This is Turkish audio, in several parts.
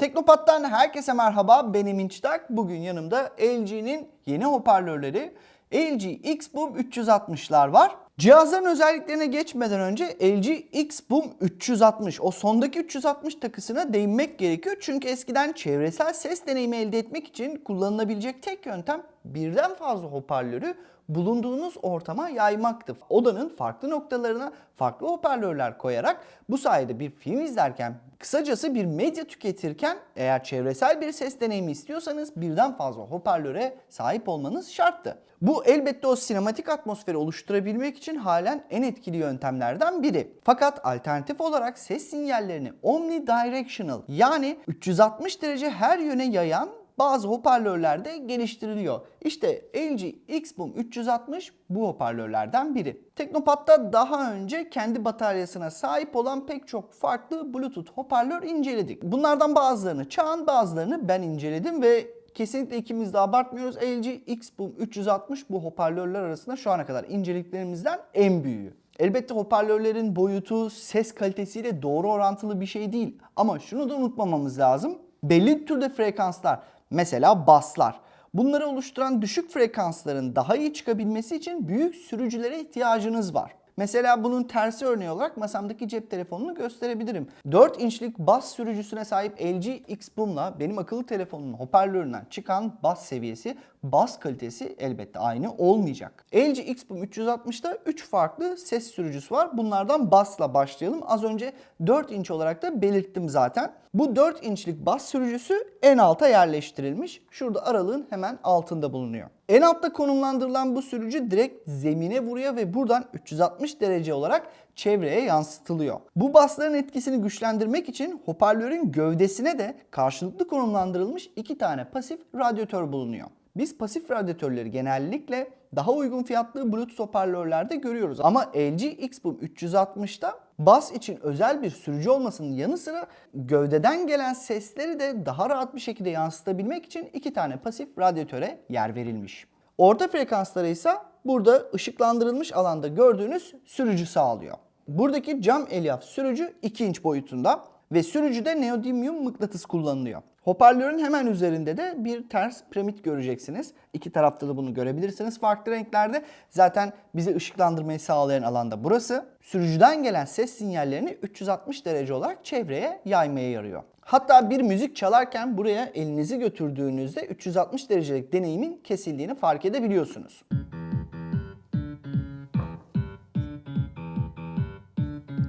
Teknopat'tan herkese merhaba. Ben Emin Çıtak. Bugün yanımda LG'nin yeni hoparlörleri LG X-Boom 360'lar var. Cihazların özelliklerine geçmeden önce LG X-Boom 360 o sondaki 360 takısına değinmek gerekiyor. Çünkü eskiden çevresel ses deneyimi elde etmek için kullanılabilecek tek yöntem birden fazla hoparlörü bulunduğunuz ortama yaymaktı. Odanın farklı noktalarına farklı hoparlörler koyarak bu sayede bir film izlerken kısacası bir medya tüketirken eğer çevresel bir ses deneyimi istiyorsanız birden fazla hoparlöre sahip olmanız şarttı. Bu elbette o sinematik atmosferi oluşturabilmek için halen en etkili yöntemlerden biri. Fakat alternatif olarak ses sinyallerini omnidirectional yani 360 derece her yöne yayan bazı hoparlörlerde geliştiriliyor. İşte LG X-Boom 360 bu hoparlörlerden biri. Teknopat'ta daha önce kendi bataryasına sahip olan pek çok farklı Bluetooth hoparlör inceledik. Bunlardan bazılarını Çağan bazılarını ben inceledim ve kesinlikle ikimiz de abartmıyoruz. LG X-Boom 360 bu hoparlörler arasında şu ana kadar inceliklerimizden en büyüğü. Elbette hoparlörlerin boyutu ses kalitesiyle doğru orantılı bir şey değil. Ama şunu da unutmamamız lazım. Belli türde frekanslar Mesela baslar. Bunları oluşturan düşük frekansların daha iyi çıkabilmesi için büyük sürücülere ihtiyacınız var. Mesela bunun tersi örneği olarak masamdaki cep telefonunu gösterebilirim. 4 inçlik bas sürücüsüne sahip LG X-Boom'la benim akıllı telefonumun hoparlöründen çıkan bas seviyesi, bas kalitesi elbette aynı olmayacak. LG X-Boom 360'da 3 farklı ses sürücüsü var. Bunlardan basla başlayalım. Az önce 4 inç olarak da belirttim zaten. Bu 4 inçlik bas sürücüsü en alta yerleştirilmiş. Şurada aralığın hemen altında bulunuyor. En altta konumlandırılan bu sürücü direkt zemine vuruyor ve buradan 360 derece olarak çevreye yansıtılıyor. Bu basların etkisini güçlendirmek için hoparlörün gövdesine de karşılıklı konumlandırılmış iki tane pasif radyatör bulunuyor. Biz pasif radyatörleri genellikle daha uygun fiyatlı Bluetooth hoparlörlerde görüyoruz. Ama LG X-Boom 360'da bas için özel bir sürücü olmasının yanı sıra gövdeden gelen sesleri de daha rahat bir şekilde yansıtabilmek için iki tane pasif radyatöre yer verilmiş. Orta frekanslara ise burada ışıklandırılmış alanda gördüğünüz sürücü sağlıyor. Buradaki cam elyaf sürücü 2 inç boyutunda ve sürücüde neodymium mıknatıs kullanılıyor. Hoparlörün hemen üzerinde de bir ters piramit göreceksiniz. İki tarafta da bunu görebilirsiniz farklı renklerde. Zaten bize ışıklandırmayı sağlayan alanda burası. Sürücüden gelen ses sinyallerini 360 derece olarak çevreye yaymaya yarıyor. Hatta bir müzik çalarken buraya elinizi götürdüğünüzde 360 derecelik deneyimin kesildiğini fark edebiliyorsunuz.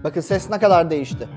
Bakın ses ne kadar değişti.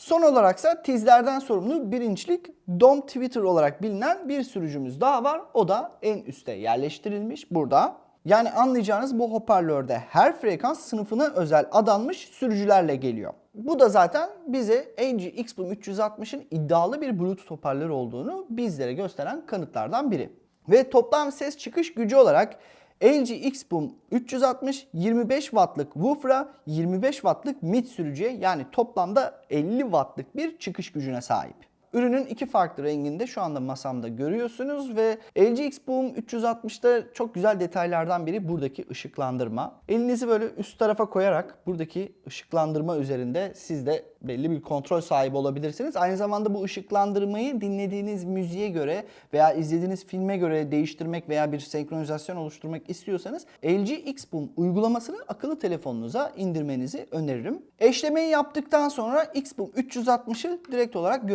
Son olaraksa tizlerden sorumlu bir inçlik Dom Twitter olarak bilinen bir sürücümüz daha var. O da en üste yerleştirilmiş burada. Yani anlayacağınız bu hoparlörde her frekans sınıfına özel adanmış sürücülerle geliyor. Bu da zaten bize LG X-Boom 360'ın iddialı bir Bluetooth hoparlör olduğunu bizlere gösteren kanıtlardan biri. Ve toplam ses çıkış gücü olarak LG X-Boom 360 25 wattlık woofer'a 25 wattlık mid sürücüye yani toplamda 50 wattlık bir çıkış gücüne sahip. Ürünün iki farklı renginde şu anda masamda görüyorsunuz ve LG X-Boom 360'da çok güzel detaylardan biri buradaki ışıklandırma. Elinizi böyle üst tarafa koyarak buradaki ışıklandırma üzerinde siz de belli bir kontrol sahibi olabilirsiniz. Aynı zamanda bu ışıklandırmayı dinlediğiniz müziğe göre veya izlediğiniz filme göre değiştirmek veya bir senkronizasyon oluşturmak istiyorsanız LG X-Boom uygulamasını akıllı telefonunuza indirmenizi öneririm. Eşlemeyi yaptıktan sonra X-Boom 360'ı direkt olarak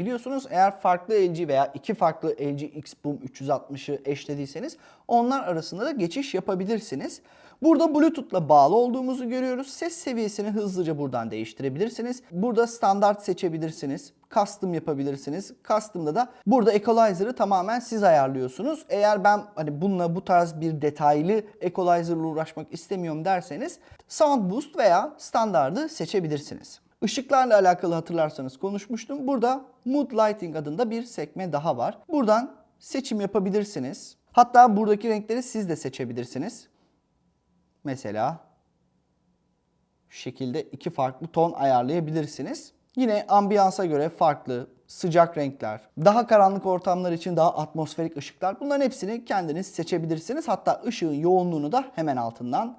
görüntüleyebiliyorsunuz. Eğer farklı LG veya iki farklı LG X-Boom 360'ı eşlediyseniz onlar arasında da geçiş yapabilirsiniz. Burada Bluetooth'la bağlı olduğumuzu görüyoruz. Ses seviyesini hızlıca buradan değiştirebilirsiniz. Burada standart seçebilirsiniz. Custom yapabilirsiniz. Custom'da da burada equalizer'ı tamamen siz ayarlıyorsunuz. Eğer ben hani bununla bu tarz bir detaylı equalizer'la uğraşmak istemiyorum derseniz Sound Boost veya standardı seçebilirsiniz. Işıklarla alakalı hatırlarsanız konuşmuştum. Burada Mood Lighting adında bir sekme daha var. Buradan seçim yapabilirsiniz. Hatta buradaki renkleri siz de seçebilirsiniz. Mesela şu şekilde iki farklı ton ayarlayabilirsiniz. Yine ambiyansa göre farklı sıcak renkler, daha karanlık ortamlar için daha atmosferik ışıklar bunların hepsini kendiniz seçebilirsiniz. Hatta ışığın yoğunluğunu da hemen altından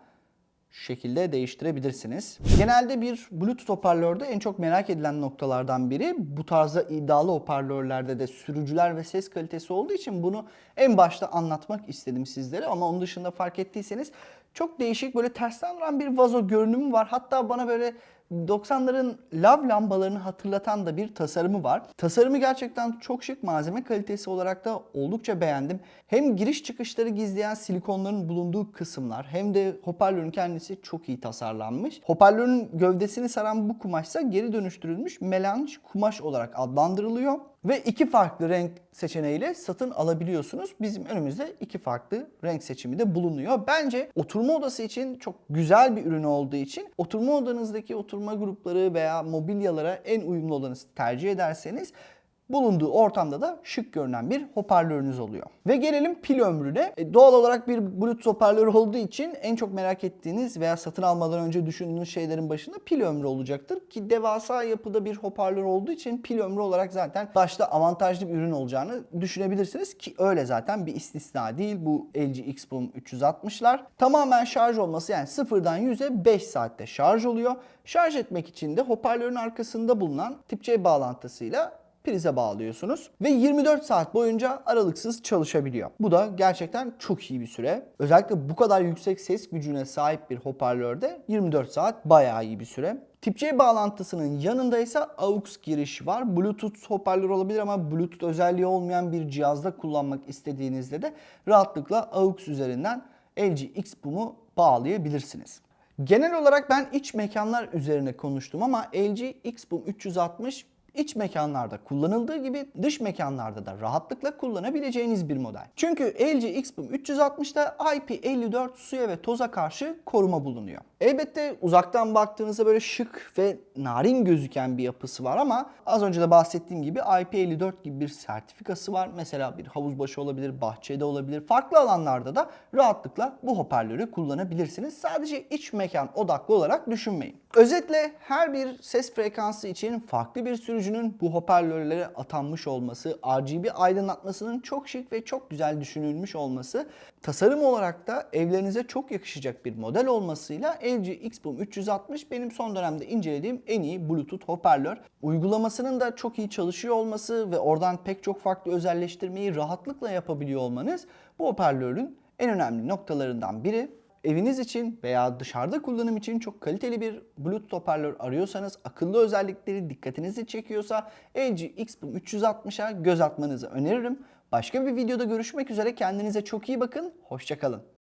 şekilde değiştirebilirsiniz. Genelde bir Bluetooth hoparlörde en çok merak edilen noktalardan biri bu tarzda iddialı hoparlörlerde de sürücüler ve ses kalitesi olduğu için bunu en başta anlatmak istedim sizlere ama onun dışında fark ettiyseniz çok değişik böyle tersten duran bir vazo görünümü var. Hatta bana böyle 90'ların lav lambalarını hatırlatan da bir tasarımı var. Tasarımı gerçekten çok şık. Malzeme kalitesi olarak da oldukça beğendim. Hem giriş çıkışları gizleyen silikonların bulunduğu kısımlar hem de hoparlörün kendisi çok iyi tasarlanmış. Hoparlörün gövdesini saran bu kumaşsa geri dönüştürülmüş melanj kumaş olarak adlandırılıyor. Ve iki farklı renk seçeneğiyle satın alabiliyorsunuz. Bizim önümüzde iki farklı renk seçimi de bulunuyor. Bence oturma odası için çok güzel bir ürün olduğu için oturma odanızdaki oturma grupları veya mobilyalara en uyumlu olanı tercih ederseniz bulunduğu ortamda da şık görünen bir hoparlörünüz oluyor. Ve gelelim pil ömrüne. E, doğal olarak bir Bluetooth hoparlörü olduğu için en çok merak ettiğiniz veya satın almadan önce düşündüğünüz şeylerin başında pil ömrü olacaktır. Ki devasa yapıda bir hoparlör olduğu için pil ömrü olarak zaten başta avantajlı bir ürün olacağını düşünebilirsiniz. Ki öyle zaten bir istisna değil bu LG Xboom 360'lar. Tamamen şarj olması yani sıfırdan 100'e 5 saatte şarj oluyor. Şarj etmek için de hoparlörün arkasında bulunan tip C bağlantısıyla prize bağlıyorsunuz ve 24 saat boyunca aralıksız çalışabiliyor. Bu da gerçekten çok iyi bir süre. Özellikle bu kadar yüksek ses gücüne sahip bir hoparlörde 24 saat bayağı iyi bir süre. Tip C bağlantısının yanında ise AUX girişi var. Bluetooth hoparlör olabilir ama Bluetooth özelliği olmayan bir cihazda kullanmak istediğinizde de rahatlıkla AUX üzerinden LG Xboom'u bağlayabilirsiniz. Genel olarak ben iç mekanlar üzerine konuştum ama LG Xboom 360 iç mekanlarda kullanıldığı gibi dış mekanlarda da rahatlıkla kullanabileceğiniz bir model. Çünkü LG Xboom 360'da IP54 suya ve toza karşı koruma bulunuyor. Elbette uzaktan baktığınızda böyle şık ve narin gözüken bir yapısı var ama az önce de bahsettiğim gibi IP54 gibi bir sertifikası var. Mesela bir havuz başı olabilir, bahçede olabilir. Farklı alanlarda da rahatlıkla bu hoparlörü kullanabilirsiniz. Sadece iç mekan odaklı olarak düşünmeyin. Özetle her bir ses frekansı için farklı bir sürücünün bu hoparlörlere atanmış olması, RGB aydınlatmasının çok şık ve çok güzel düşünülmüş olması, tasarım olarak da evlerinize çok yakışacak bir model olmasıyla LG Xboom 360 benim son dönemde incelediğim en iyi Bluetooth hoparlör. Uygulamasının da çok iyi çalışıyor olması ve oradan pek çok farklı özelleştirmeyi rahatlıkla yapabiliyor olmanız bu hoparlörün en önemli noktalarından biri. Eviniz için veya dışarıda kullanım için çok kaliteli bir Bluetooth hoparlör arıyorsanız, akıllı özellikleri dikkatinizi çekiyorsa LG Xboom 360'a göz atmanızı öneririm. Başka bir videoda görüşmek üzere. Kendinize çok iyi bakın. Hoşçakalın.